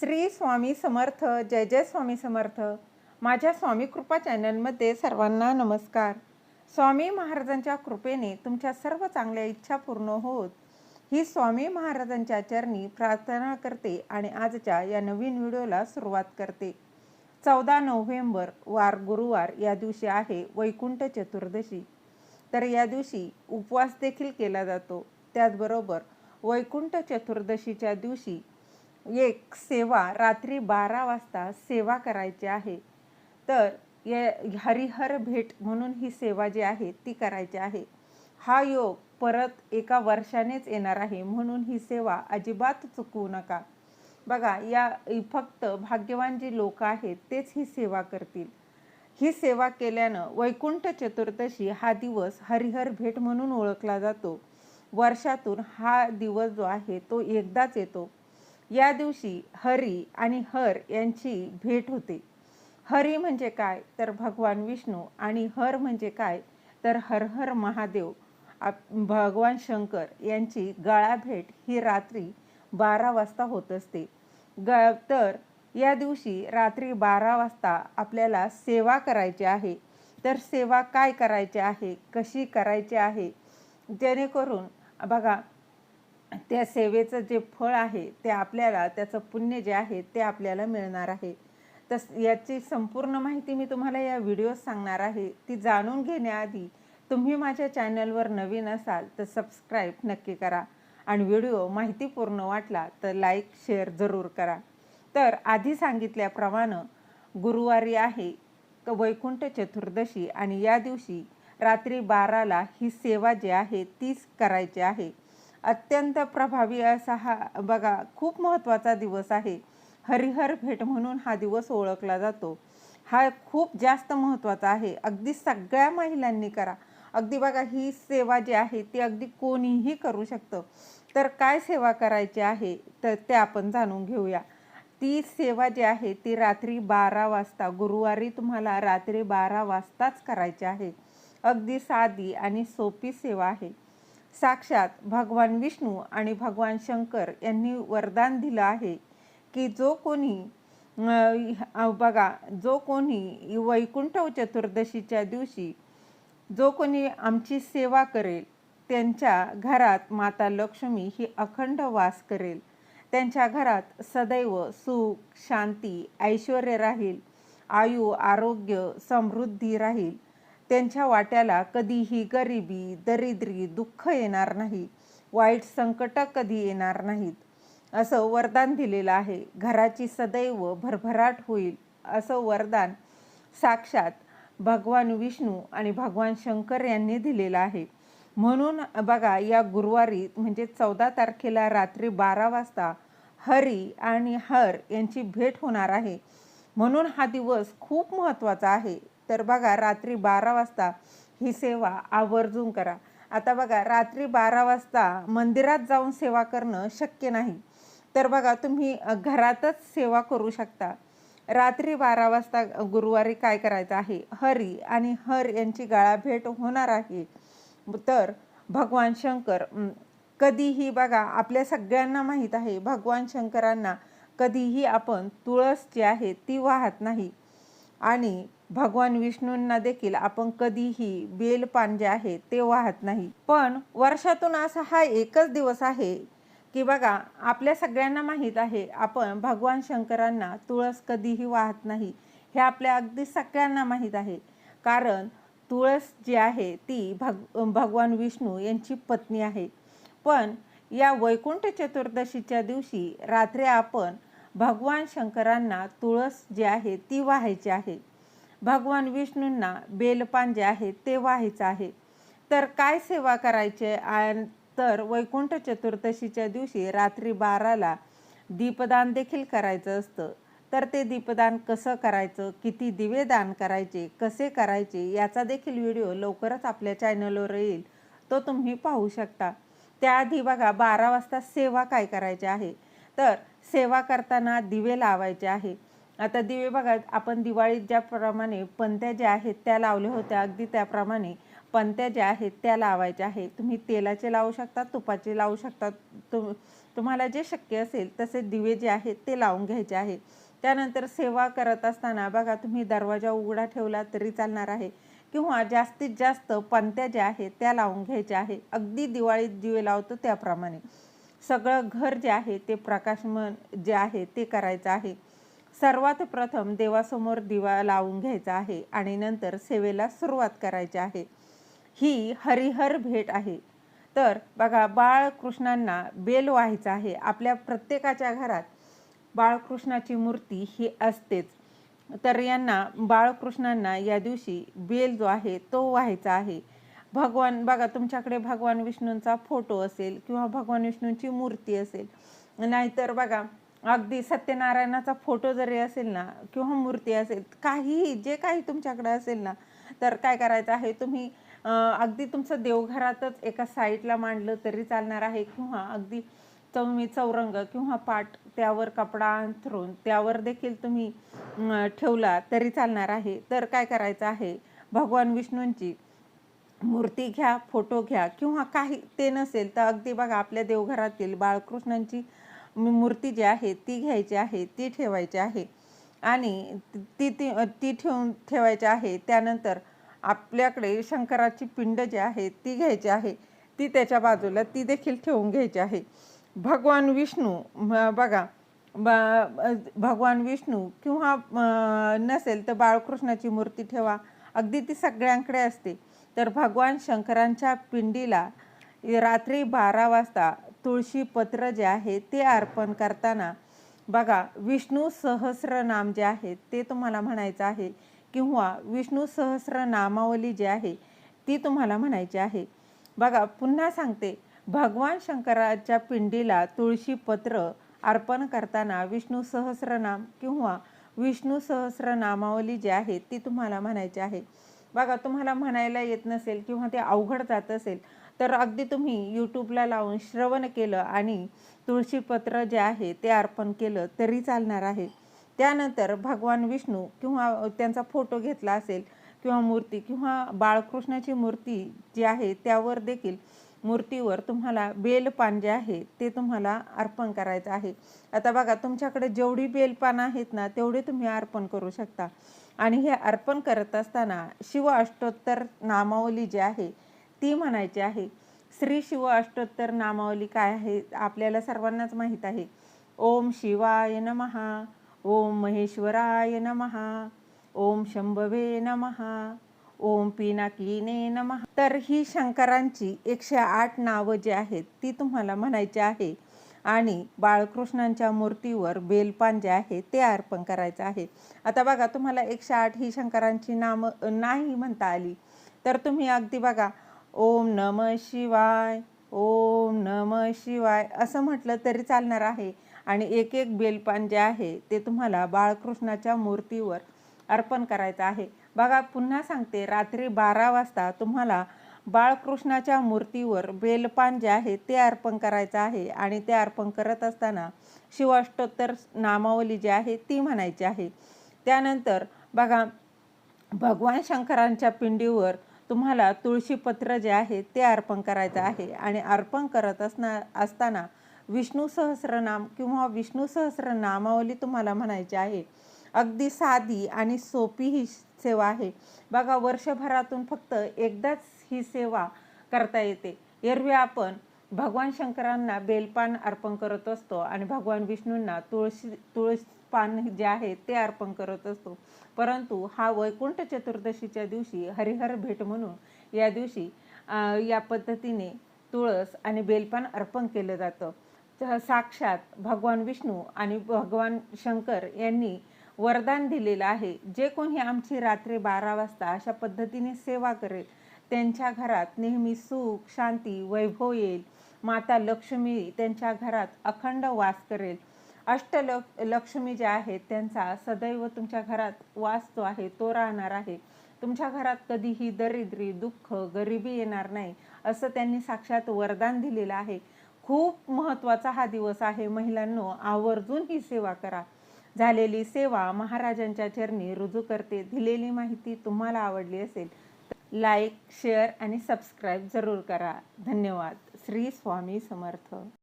श्री स्वामी समर्थ जय जय स्वामी समर्थ. माझ्या स्वामी कृपा चॅनलमध्ये सर्वांना नमस्कार. स्वामी महाराजांच्या कृपेने तुमच्या सर्व चांगल्या इच्छा पूर्ण होत. ही स्वामी महाराजांच्या चरणी प्रार्थना करते आणि आजच्या या नवीन व्हिडिओला सुरुवात करते. चौदा नोव्हेंबर वार गुरुवार या दिवशी आहे वैकुंठ चतुर्दशी. तर या दिवशी उपवास देखील केला जातो. त्याचबरोबर वैकुंठ चतुर्दशीच्या दिवशी एक सेवा रात्री बारा वाजता सेवा करायची आहे. तर या हरिहर भेट म्हणून ही सेवा जी आहे ती करायची आहे. हा योग परत एका वर्षानेच येणार आहे म्हणून ही सेवा अजिबात चुकवू नका. बघा या फक्त भाग्यवान जी लोक आहेत तेच ही सेवा करतील. ही सेवा केल्यानं वैकुंठ चतुर्दशी हा दिवस हरिहर भेट म्हणून ओळखला जातो. वर्षातून हा दिवस जो आहे तो एकदाच येतो. या दिवशी हरी आणि हर यांची भेट होते. हरी म्हणजे काय? तर भगवान विष्णू आणि हर म्हणजे काय? तर हर हर महादेव. आप भगवान शंकर यांची गळा भेट ही रात्री बारा वाजता होत असते. ग तर या दिवशी रात्री बारा वाजता आपल्याला सेवा करायची आहे. तर सेवा काय करायची आहे? कशी करायची आहे? जेणेकरून बघा त्या सेवेचं जे फळ आहे ते आपल्याला त्याचं पुण्य जे आहे ते आपल्याला मिळणार आहे. तस याची संपूर्ण माहिती मी तुम्हाला या व्हिडिओत सांगणार आहे. ती जाणून घेण्याआधी तुम्ही माझ्या चॅनलवर नवीन असाल तर सबस्क्राईब नक्की करा आणि व्हिडिओ माहितीपूर्ण वाटला तर लाईक शेअर जरूर करा. तर आधी सांगितल्याप्रमाणे गुरुवारी आहे वैकुंठ चतुर्दशी आणि या दिवशी रात्री बाराला ही सेवा जी आहे तीच करायची आहे. अत्यंत प्रभावी असा हा बघा खूप महत्त्वाचा दिवस आहे. हरिहर भेट म्हणून हा दिवस ओळखला जातो. हा खूप जास्त महत्त्वाचा आहे. अगदी सगळ्या महिलांनी करा. अगदी बघा ही सेवा जी आहे ती अगदी कोणीही करू शकतं. तर काय सेवा करायची आहे तर ते आपण जाणून घेऊया. ती सेवा जी आहे ती रात्री बारा वाजता गुरुवारी तुम्हाला रात्री बारा वाजताच करायची आहे. अगदी साधी आणि सोपी सेवा आहे. साक्षात भगवान विष्णू आणि भगवान शंकर यांनी वरदान दिलं आहे की जो कोणी बघा जो कोणी वैकुंठ चतुर्दशीच्या दिवशी जो कोणी आमची सेवा करेल त्यांच्या घरात माता लक्ष्मी ही अखंड वास करेल. त्यांच्या घरात सदैव सुख शांती ऐश्वर राहील. आयु आरोग्य समृद्धी राहील. त्यांच्या वाट्याला कधीही गरिबी दरिद्री दुःख येणार नाही. वाईट संकट कधी येणार नाहीत. असं वरदान दिलेलं आहे. घराची सदैव भरभराट होईल असं वरदान साक्षात भगवान विष्णू आणि भगवान शंकर यांनी दिलेलं आहे. म्हणून बघा या गुरुवारी म्हणजे चौदा तारखेला रात्री बारा वाजता हरी आणि हर यांची भेट होणार आहे. म्हणून हा दिवस खूप महत्त्वाचा आहे. तर बघा रात्री बारा वाजता ही सेवा आवर्जून करा. आता बघा रात्री बारा वाजता मंदिरात जाऊन सेवा करणं शक्य नाही. तर बघा तुम्ही घरातच सेवा करू शकता. रात्री बारा वाजता गुरुवारी काय करायचं आहे? हरी आणि हर यांची गाळाभेट होणार आहे. तर भगवान शंकर कधीही बघा आपल्या सगळ्यांना माहीत आहे भगवान शंकरांना कधीही आपण तुळस जी आहे ती वाहत नाही. आणि भगवान विष्णूंना देखील आपण कधीही बेलपान जे आहे ते वाहत नाही. पण वर्षातून असा हा एकच दिवस आहे की बघा आपल्या सगळ्यांना माहीत आहे आपण भगवान शंकरांना तुळस कधीही वाहत नाही. हे आपल्या अगदी सगळ्यांना माहीत आहे. कारण तुळस जी आहे ती भग भगवान विष्णू यांची पत्नी आहे. पण या वैकुंठ चतुर्दशीच्या दिवशी रात्री आपण भगवान शंकरांना तुळस जी आहे ती वाहायची आहे. भगवान विष्णूंना बेलपान जे आहे ते व्हायचं आहे. तर काय सेवा करायचे तर वैकुंठ चतुर्दशीच्या दिवशी रात्री बाराला दीपदान देखील करायचं असतं. तर ते दीपदान कसं करायचं? किती दिवे दान करायचे? कसे करायचे? याचा देखील व्हिडिओ लवकरच आपल्या चॅनलवर येईल. तो तुम्ही पाहू शकता. त्याआधी बघा बारा वाजता सेवा काय करायची आहे? तर सेवा करताना दिवे लावायचे आहे. आता दिवे बघा आपण दिवाळीत ज्याप्रमाणे पंत्या ज्या आहेत त्या लावल्या होत्या अगदी त्याप्रमाणे पंत्या ज्या आहेत त्या लावायच्या आहे तुम्ही तेलाचे लावू शकता तुपाचे लावू शकता. तुम तुम्हाला जे शक्य असेल तसे दिवे जे आहेत ते लावून घ्यायचे आहे. त्यानंतर सेवा करत असताना बघा तुम्ही दरवाजा उघडा ठेवला तरी चालणार आहे. किंवा जास्तीत जास्त पंत्या ज्या आहेत त्या लावून घ्यायच्या आहे. अगदी दिवाळीत दिवे लावतो त्याप्रमाणे. सगळं घर जे आहे ते प्रकाशमन जे आहे ते करायचं आहे. सर्वात प्रथम देवासमोर दिवा लावून घ्यायचा आहे आणि नंतर सेवेला सुरुवात करायची आहे. ही हरिहर भेट आहे. तर बघा बाळकृष्णांना बेल व्हायचा आहे. आपल्या प्रत्येकाच्या घरात बाळकृष्णाची मूर्ती ही असतेच. तर यांना बाळकृष्णांना या दिवशी बेल जो आहे तो व्हायचा आहे. भगवान बघा तुमच्याकडे भगवान विष्णूंचा फोटो असेल किंवा भगवान विष्णूंची मूर्ती असेल. नाहीतर बघा अगदी सत्यनारायणाचा फोटो जरी असेल ना किंवा मूर्ती असेल काहीही जे काही तुमच्याकडे असेल ना तर काय करायचं आहे तुम्ही अगदी तुमचं देवघरातच एका साईडला मांडलं तरी चालणार आहे किंवा अगदी तुम्ही चौरंग किंवा पाट त्यावर कपडा अंथरून त्यावर देखील तुम्ही ठेवला तरी चालणार आहे. तर काय करायचं आहे भगवान विष्णूंची मूर्ती घ्या फोटो घ्या किंवा काही ते नसेल तर अगदी बघा आपल्या देवघरातील बाळकृष्णांची मूर्ती जी आहे ती घ्यायची आहे ती ठेवायची आहे. आणि ती ती ती ठेवून ठेवायची आहे. त्यानंतर आपल्याकडे शंकराची पिंड जी आहे ती घ्यायची आहे. ती त्याच्या बाजूला ती देखील ठेवून घ्यायची आहे. भगवान विष्णू बघा ब- भगवान विष्णू किंवा नसेल तर बाळकृष्णाची मूर्ती ठेवा. अगदी ती सगळ्यांकडे असते. तर भगवान शंकरांच्या पिंडीला रात्री बारा वाजता तुळशी पत्र जे आहे ते अर्पण करताना बघा विष्णू सहस्र नाम जे आहे ते तुम्हाला म्हणायचं आहे किंवा विष्णू सहस्र नामावली जी आहे ती तुम्हाला म्हणायची आहे. बघा पुन्हा सांगते भगवान शंकराच्या पिंडीला तुळशी पत्र अर्पण करताना विष्णू सहस्रनाम किंवा विष्णू सहस्र नामावली जी आहे ती तुम्हाला म्हणायची आहे. बघा तुम्हाला म्हणायला येत नसेल किंवा ते अवघड जात असेल तर अगदी तुम्ही यूट्यूबला लावून श्रवण केलं आणि तुळशीपत्र जे आहे ते अर्पण केलं तरी चालणार आहे. त्यानंतर भगवान विष्णू किंवा त्यांचा फोटो घेतला असेल किंवा मूर्ती किंवा बाळकृष्णाची मूर्ती जी आहे त्यावर देखील मूर्तीवर तुम्हाला बेलपान जे आहे ते तुम्हाला अर्पण करायचं आहे. आता बघा तुमच्याकडे जेवढी बेलपान आहेत ना तेवढे तुम्ही अर्पण करू शकता. आणि हे अर्पण करत असताना शिव अष्टोत्तर नामावली जी आहे ती म्हणायची आहे श्री शिव अष्टोत्तर नामावली काय आहे? आपल्याला सर्वांनाच माहीत आहे. ओम शिवाय नमहा ओम महेश्वराय नमहा ओम शंभवे नमहा ओम पिनाकीने नमः. तर ही शंकरांची एकशे आठ नावं जी आहेत ती तुम्हाला म्हणायची आहे. आणि बाळकृष्णांच्या मूर्तीवर बेलपान जे आहे ते अर्पण करायचं आहे. आता बघा तुम्हाला एकशे आठ ही शंकरांची नामं नाही म्हणता आली. तर तुम्ही अगदी बघा ओम नम शिवाय ओम नम शिवाय असं म्हटलं तरी चालणार आहे. आणि एक एक बेलपान जे आहे ते तुम्हाला बाळकृष्णाच्या मूर्तीवर अर्पण करायचं आहे. बघा पुन्हा सांगते रात्री बारा वाजता तुम्हाला बाळकृष्णाच्या मूर्तीवर बेलपान जे आहे ते अर्पण करायचं आहे. आणि ते अर्पण करत असताना शिवाष्टोत्तर नामावली जी आहे ती म्हणायची आहे. त्यानंतर बघा भगवान शंकरांच्या पिंडीवर तुम्हाला तुळशीपत्र जे आहे ते अर्पण करायचं आहे. आणि अर्पण करत असणार असताना विष्णू सहस्रनाम किंवा विष्णू सहस्र नामावली तुम्हाला म्हणायची आहे. अगदी साधी आणि सोपी ही सेवा आहे. बघा वर्षभरातून फक्त एकदाच ही सेवा करता येते. एरवी आपण भगवान शंकरांना बेलपान अर्पण करत असतो आणि भगवान विष्णूंना तुळशी तुळस पान जे आहे ते अर्पण करत असतो. परंतु हा वैकुंठ चतुर्दशीच्या दिवशी हरिहर भेट म्हणून या दिवशी या पद्धतीने तुळस आणि बेलपान अर्पण केलं जातं. साक्षात भगवान विष्णू आणि भगवान शंकर यांनी वरदान दिलेलं आहे. जे कोणी आमची रात्री बारा वाजता अशा पद्धतीने सेवा करेल त्यांच्या घरात नेहमी सुख शांती वैभव येईल. माता लक्ष्मी त्यांच्या घरात अखंड वास करेल. अष्टलक लक्ष्मी ज्या आहेत त्यांचा सदैव तुमच्या घरात वास जो आहे तो राहणार आहे. तुमच्या घरात कधीही दरिद्री दुःख गरिबी येणार नाही असं त्यांनी साक्षात वरदान दिलेलं आहे. खूप महत्त्वाचा हा दिवस आहे. महिलांनो आवर्जून ही सेवा करा. झालेली सेवा महाराजांच्या चरणी रुजू करते. दिलेली माहिती तुम्हाला आवडली असेल लाईक शेअर आणि सबस्क्राईब जरूर करा. धन्यवाद. श्री स्वामी समर्थ.